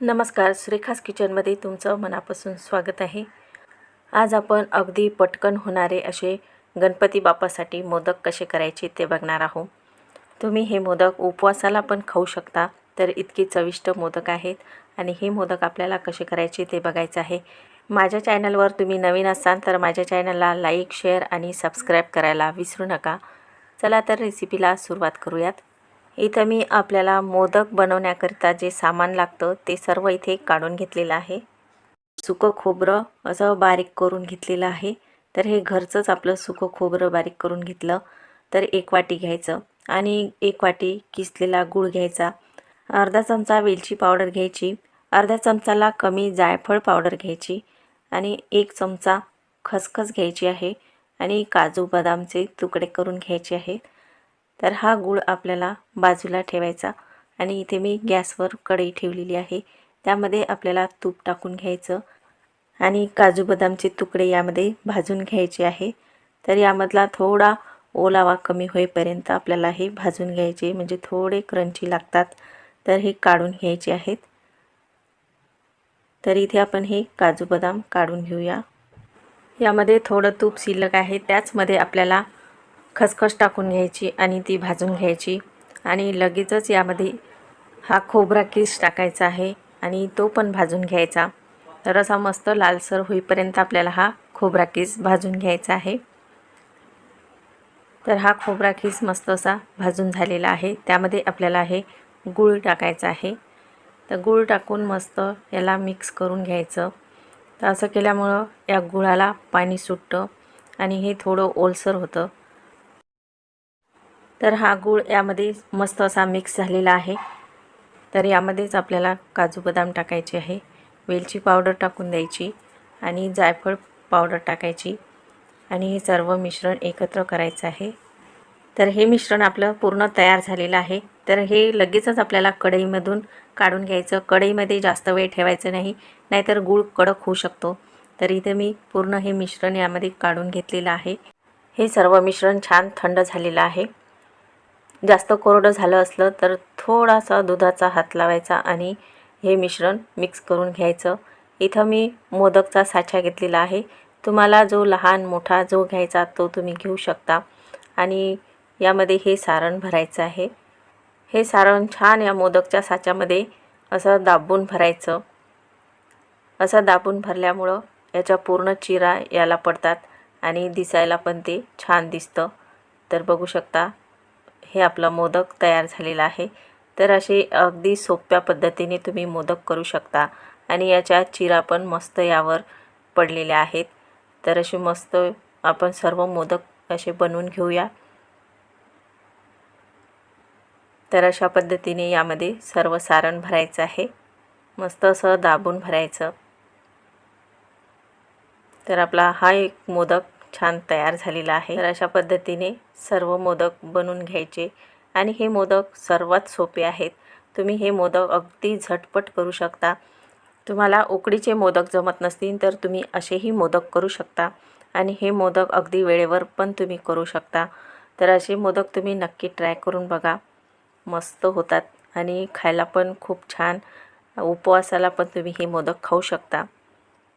नमस्कार श्रेखास किचनमध्ये तुमचं मनापासून स्वागत आहे. आज आपण अगदी पटकन होणारे असे गणपती बाप्पासाठी मोदक कसे करायचे ते बघणार आहोत. तुम्ही हे मोदक उपवासाला पण खाऊ शकता तर इतकी चविष्ट मोदक आहेत आणि हे मोदक आपल्याला कसे करायचे ते बघायचं आहे. माझ्या चॅनलवर तुम्ही नवीन असाल तर माझ्या चॅनलला लाईक शेअर आणि सबस्क्राईब करायला विसरू नका. चला तर रेसिपीला सुरुवात करूयात. इथं मी आपल्याला मोदक बनवण्याकरिता जे सामान लागतं ते सर्व इथे काढून घेतलेलं आहे. सुकं खोबरं असं बारीक करून घेतलेलं आहे. तर हे घरचंच आपलं सुकं खोबरं बारीक करून घेतलं. तर एक वाटी घ्यायचं आणि एक वाटी किसलेला गूळ घ्यायचा. अर्धा चमचा वेलची पावडर घ्यायची. अर्धा चमचाला कमी जायफळ पावडर घ्यायची आणि एक चमचा खसखस घ्यायची आहे आणि काजू बदामचे तुकडे करून घ्यायचे आहेत. तर हा गूळ आपल्याला बाजूला ठेवायचा आणि इथे मी गॅसवर कढई ठेवलेली आहे. त्यामध्ये आपल्याला तूप टाकून घ्यायचं आणि काजू बदामचे तुकडे यामध्ये भाजून घ्यायचे आहे. तर यामधला थोडा ओलावा कमी होईपर्यंत आपल्याला हे भाजून घ्यायचे म्हणजे थोडे क्रंची लागतात तर हे काढून घ्यायचे आहेत. तर इथे आपण हे काजू बदाम काढून घेऊया. यामध्ये थोडं तूप शिल्लक आहे. त्याचमध्ये आपल्याला खसखस टाकून घ्यायची आणि ती भाजून घ्यायची. आणि लगेचच यामध्ये हा खोबरा किस टाकायचा आहे आणि तो पण भाजून घ्यायचा. तर असा मस्त लालसर होईपर्यंत आपल्याला हा खोबरा किस भाजून घ्यायचा आहे. तर हा खोबरा किस मस्त असा भाजून झालेला आहे. त्यामध्ये आपल्याला हे गूळ टाकायचं आहे. तर गूळ टाकून मस्त याला मिक्स करून घ्यायचं. तर असं केल्यामुळं या गुळाला पाणी सुटतं आणि हे थोडं ओलसर होतं. तर हा गूळ यामध्ये मस्त असा मिक्स झालेला आहे. तर यामध्येच आपल्याला काजू बदाम टाकायचे आहे. वेलची पावडर टाकून द्यायची आणि जायफळ पावडर टाकायची. आणि हे सर्व मिश्रण एकत्र करायचं आहे. तर हे मिश्रण आपलं पूर्ण तयार झालेलं आहे. तर हे लगेचच आपल्याला कढईमधून काढून घ्यायचं. कढईमध्ये जास्त वेळ ठेवायचं नाही नाहीतर गूळ कडक होऊ शकतो. तर इथे मी पूर्ण हे मिश्रण यामध्ये काढून घेतलेलं आहे. हे सर्व मिश्रण छान थंड झालेलं आहे. जास्त कोरडं झालं असलं तर थोडासा दुधाचा हात लावायचा आणि हे मिश्रण मिक्स करून घ्यायचं. इथं मी मोदकचा साचा घेतलेला आहे. तुम्हाला जो लहान मोठा जो घ्यायचा तो तुम्ही घेऊ शकता. आणि यामध्ये हे सारण भरायचं आहे. हे सारण छान या मोदकच्या साच्यामध्ये असं दाबून भरायचं. असं दाबून भरल्यामुळं याच्या पूर्ण चिरा याला पडतात आणि दिसायला पण ते छान दिसतं. तर बघू शकता हे आपला मोदक तयार झालेला आहे. तर असे अगदी सोप्या पद्धतीने तुम्ही मोदक करू शकता. आणि याच्या चिरा पण मस्त यावर पडलेल्या आहेत. तर असे मस्त आपण सर्व मोदक असे बनवून घेऊया. तर अशा पद्धतीने यामध्ये सर्व सारण भरायचं आहे. मस्त असं दाबून भरायचं. तर आपला हा एक मोदक छान तयार झालेला आहे. तर अशा पद्धतीने सर्व मोदक बनवून घ्यायचे. आणि हे मोदक सर्वात सोपे आहेत. तुम्ही हे मोदक अगदी झटपट करू शकता. तुम्हाला उकडीचे मोदक जमत नसतील तर तुम्ही असेही मोदक करू शकता. आणि हे मोदक अगदी वेळेवर पण तुम्ही करू शकता. तर असे मोदक तुम्ही नक्की ट्राय करून बघा. मस्त होतात. आणि खायला पण खूप छान. उपवासाला पण तुम्ही हे मोदक खाऊ शकता.